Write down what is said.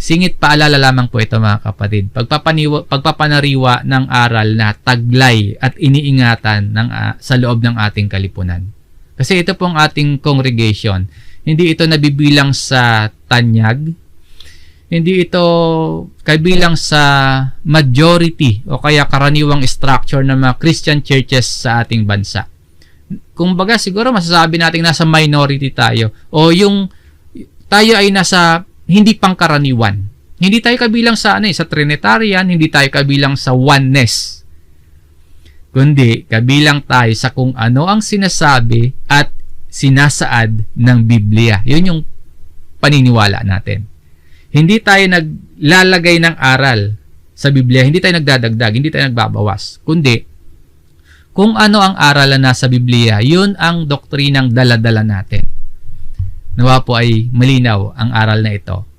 Singit paalala lamang po ito mga kapatid. Pagpapaniwa, pagpapanariwa ng aral na taglay at iniingatan ng, ah, sa loob ng ating kalipunan. Kasi ito pong ating congregation, hindi ito nabibilang sa tanyag, hindi ito kabilang sa majority o kaya karaniwang structure ng mga Christian churches sa ating bansa. Kung baga siguro masasabi natin nasa minority tayo o yung tayo ay nasa hindi pangkaraniwan. Hindi tayo kabilang sa ano eh, sa Trinitarian, hindi tayo kabilang sa oneness. Kundi kabilang tayo sa kung ano ang sinasabi at sinasaad ng Biblia. Yun yung paniniwala natin. Hindi tayo naglalagay ng aral sa Biblia, hindi tayo nagdadagdag, hindi tayo nagbabawas. Kundi, kung ano ang aral na nasa Biblia, yun ang doktrinang daladala natin. Nawa po ay malinaw ang aral na ito.